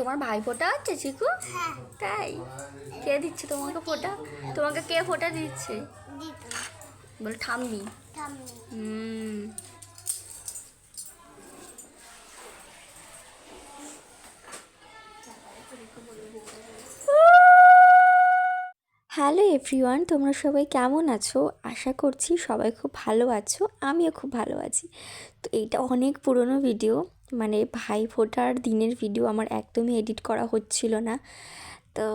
তোমার ভাই ফোটা হচ্ছে চিকু? হ্যাঁ। তাই? কে দিচ্ছে তোমাকে ফোটা? তোমাকে কে ফোটা দিচ্ছে? বল ঠাম্মি। হুম। হ্যালো এভরিওয়ান তোমরা সবাই কেমন আছো? আশা করছি সবাই খুব ভালো আছো আমিও খুব ভালো আছি। তো এইটা অনেক পুরনো ভিডিও। মানে ভাই ফোটার দিনের ভিডিও আমার একদমই এডিট করা হচ্ছিল না। তো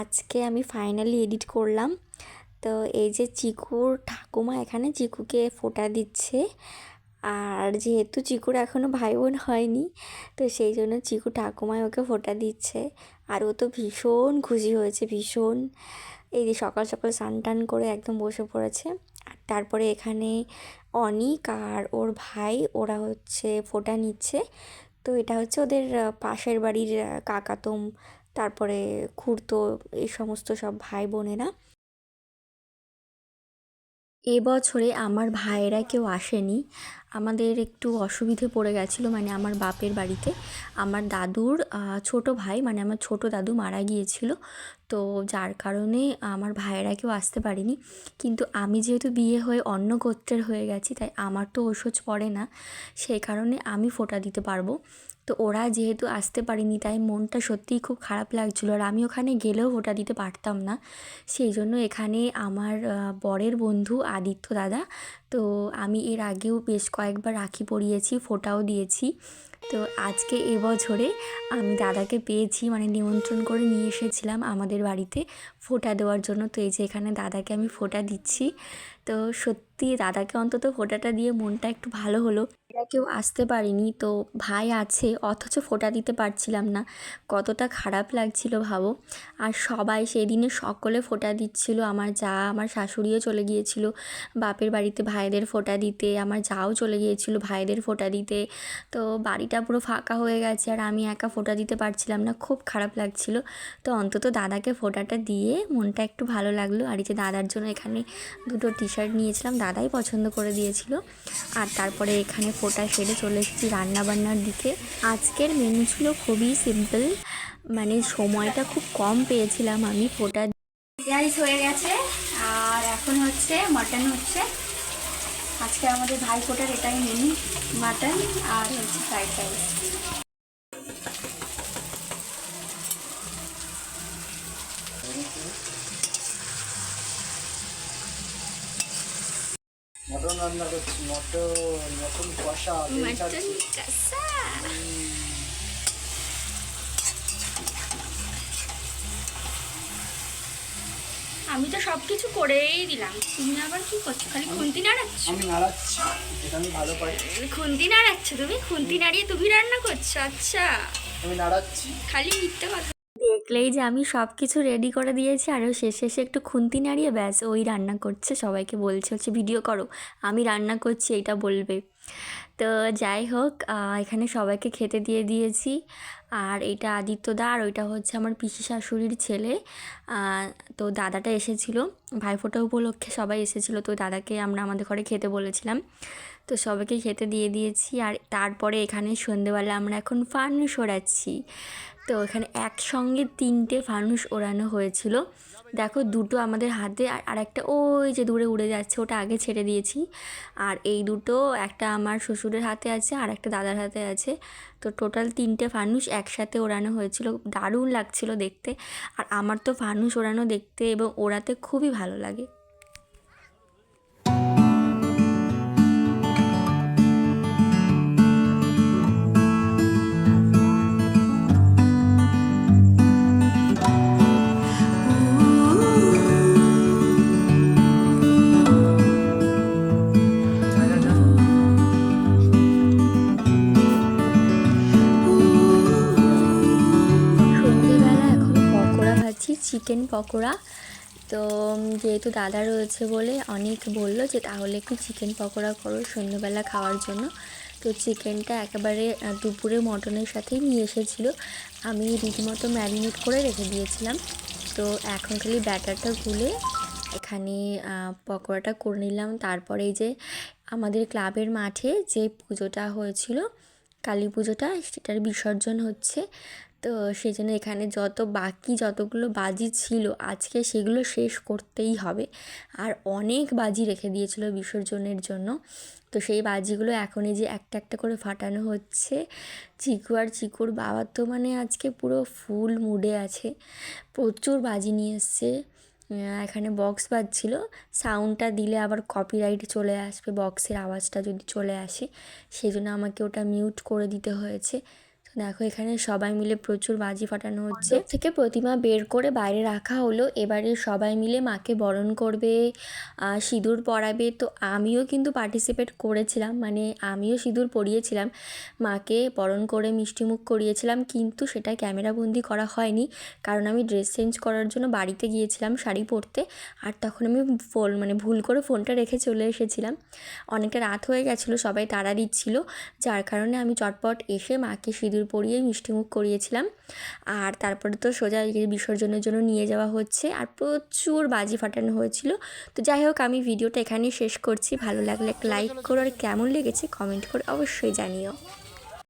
আজকে আমি ফাইনালি এডিট করলাম। তো এই যে চিকুর ঠাকুমা এখানে চিকুকে ফোটা দিচ্ছে। আর যেহেতু চিকুর এখনও ভাই বোন হয়নি, তো সেই জন্য চিকু ঠাকুমায় ওকে ফোটা দিচ্ছে। আর ও তো ভীষণ খুশি হয়েছে, ভীষণ। এই যে সকাল সকাল স্নান টান করে একদম বসে পড়েছে। আর তারপরে এখানে অনিক আর ওর ভাই, ওরা হচ্ছে ফোটা নিচ্ছে। তো এটা হচ্ছে ওদের পাশের বাড়ির কাকাতুম, তারপরে খুড়তো, এই সমস্ত সব ভাই বোনেরা এবছরে আমার ভাইয়েরা কেউ আসেনি। আমাদের একটু অসুবিধে পড়ে গেছিল মানে আমার বাপের বাড়িতে। আমার দাদুর ছোট ভাই মানে আমার ছোট দাদু মারা গিয়েছিল। তো যার কারণে আমার ভাইয়েরা কেউ আসতে পারেনি। কিন্তু আমি যেহেতু বিয়ে হয়ে অন্য গোত্রের হয়ে গেছি, তাই আমার তো ওষুধ পড়ে না। সেই কারণে আমি ফোঁটা দিতে পারব। তো ওরা যেহেতু আসতে পারেনি, তাই মনটা সত্যিই খুব খারাপ লাগছিল। আর আমি ওখানে গেলেও ফোঁটা দিতে পারতাম না। সেই জন্য এখানে আমার বরের বন্ধু আদিত্য দাদা, তো আমি এর আগেও বেশ কয়েকবার রাখি পরিয়েছি, ফোঁটাও দিয়েছি। তো আজকে এবছরে আমি দাদাকে পেয়েছি মানে নিমন্ত্রণ করে নিয়ে এসেছিলাম আমাদের বাড়িতে ফোঁটা দেওয়ার জন্য। তো এই যে এখানে দাদাকে আমি ফোঁটা দিচ্ছি। তো সত্যি দাদাকে অন্তত ফোঁটাটা দিয়ে মনটা একটু ভালো হলো। এরা কেউ আসতে পারেনি, তো ভাই আছে, অথচ ফোঁটা দিতে পারছিলাম না। কতটা খারাপ লাগছিল ভাবো। আর সবাই সেই দিনে সকলে ফোঁটা দিচ্ছিল, আমার যা, আমার শাশুড়িও চলে গিয়েছিল বাপের বাড়িতে ভাইদের ফোঁটা দিতে, আমার যাও চলে গিয়েছিল ভাইদের ফোঁটা দিতে। তো বাড়িটা পুরো ফাঁকা হয়ে গেছে, আর আমি একা ফোঁটা দিতে পারছিলাম না, খুব খারাপ লাগছিল। তো অন্তত দাদাকে ফোঁটাটা দিয়ে মনটা একটু ভালো লাগল। আর এই যে দাদার জন্য এখানে দুটো টি শার্ট নিয়েছিলাম, দাদাই পছন্দ করে দিয়েছিল। আর তারপরে এখানে ফোঁটা সেরে চলে এসেছি রান্নাবান্নার দিকে। আজকের মেনু ছিল খুবই সিম্পল মানে সময়টা খুব কম পেয়েছিলাম আমি ফোটা রাইস হয়ে গেছে, আর এখন হচ্ছে মাটন হচ্ছে। আজকে আমাদের ভাই ফোটার এটাই মেনু মাটন আর হচ্ছে ফ্রাইড রাইস মটন রান্না করছি মটন মটন কষা মাটন। কষা। আমি তো সব কিছু করেই দিলাম। তুমি আবার কি করছ? খালি খুন্তি নাড়াচ্ছ? আমি নাড়াচ্ছি যেটা আমি ভালো খুন্তি নাড়াচ্ছ তুমি? খুন্তি নাড়িয়ে তুমি রান্না করছ? আচ্ছা। আমি নাড়াচ্ছি। খালি মিথ্যে কথা। দেখলেই যে আমি সব কিছু রেডি করে দিয়েছি, আর শেষে এসে একটু খুন্তি নাড়িয়ে ব্যাস, ওই রান্না করছে, সবাইকে বলছে হচ্ছে, ভিডিও করো, আমি রান্না করছি এইটা বলবে। তো যাই হোক এখানে সবাইকে খেতে দিয়ে দিয়েছি। আর এটা আদিত্যদা, আর ওইটা হচ্ছে আমার পিসি শাশুড়ির ছেলে। তো দাদাটা এসেছিল ভাইফোঁটা উপলক্ষে সবাই এসেছিল, তো দাদাকে আমরা আমাদের ঘরে খেতে বলেছিলাম। তো সবাইকে খেতে দিয়ে দিয়েছি, আর তারপরে এখানে সন্ধেবেলা আমরা এখন ফান ওড়াচ্ছি তো এখানে একসঙ্গে তিনটে ফানুস ওড়ানো হয়েছিল। দেখো দুটো আমাদের হাতে আর আরেকটা ওই যে দূরে উড়ে যাচ্ছে, ওটা আগে ছেড়ে দিয়েছি। আর এই দুটো, একটা আমার শ্বশুরের হাতে আছে আর একটা দাদার হাতে আছে। তো টোটাল তিনটে ফানুস একসাথে ওড়ানো হয়েছিল। দারুণ লাগছিল দেখতে। আর আমার তো ফানুস ওড়ানো দেখতে এবং ওড়াতে খুবই ভালো লাগে। চিকেন পকোড়া। তো যেহেতু দাদা রয়েছে বলে অনেক বলল যে, তাহলে একটু চিকেন পকোড়া করো সন্ধ্যেবেলা খাওয়ার জন্য। তো চিকেনটা একেবারে দুপুরে মটনের সাথেই নিয়ে এসেছিল। আমি রীতিমতো ম্যারিনেট করে রেখে দিয়েছিলাম। তো এখন খালি ব্যাটারটা গুলে এখানে পকোড়াটা করে নিলাম। তারপরে যে আমাদের ক্লাবের মাঠে যে পুজোটা হয়েছিল, কালী পুজোটা, সেটার বিসর্জন হচ্ছে। তো সেই জন্য এখানে যত বাকি যতগুলো বাজি ছিল, আজকে সেগুলো শেষ করতেই হবে। আর অনেক বাজি রেখে দিয়েছিল বিসর্জনের জন্য। তো সেই বাজিগুলো এখন এই যে একটা একটা করে ফাটানো হচ্ছে। চিকু আর চিকুর বাবা তো মানে আজকে পুরো ফুল মুডে আছে। প্রচুর বাজি নিয়ে এসছে। এখানে বক্স বাজছিল। সাউন্ডটা দিলে আবার কপিরাইট চলে আসবে বক্সের আওয়াজটা যদি চলে আসে, সেই জন্য আমাকে ওটা মিউট করে দিতে হয়েছে। দেখো, এখানে সবাই মিলে প্রচুর বাজি ফাটানো হচ্ছে। থেকে প্রতিমা বের করে বাইরে রাখা হলো। এবারে সবাই মিলে মাকে বরণ করবে সিঁদুর পরাবে। তো আমিও কিন্তু পার্টিসিপেট করেছিলাম মানে আমিও সিঁদুর পরিয়েছিলাম। মাকে বরণ করে মিষ্টিমুখ করিয়েছিলাম, কিন্তু সেটা ক্যামেরাবন্দি করা হয়নি। কারণ আমি ড্রেস চেঞ্জ করার জন্য বাড়িতে গিয়েছিলাম শাড়ি পরতে। আর তখন আমি ফোন মানে ভুল করে ফোনটা রেখে চলে এসেছিলাম। অনেকটা রাত হয়ে গেছিল, সবাই তাড়া দিচ্ছিল। যার কারণে আমি চটপট এসে মাকে সিঁদুর পরিয়ে মিষ্টিমুখ করিয়েছিলাম। আর তারপরে তো সোজা বিসর্জনের জন্য নিয়ে যাওয়া হচ্ছে আর প্রচুর বাজি ফাটানো হয়েছিল। তো যাই হোক আমি ভিডিওটা এখানেই শেষ করছি। ভালো লাগলে একটা লাইক করো আর কেমন লেগেছে কমেন্ট করে অবশ্যই জানিও।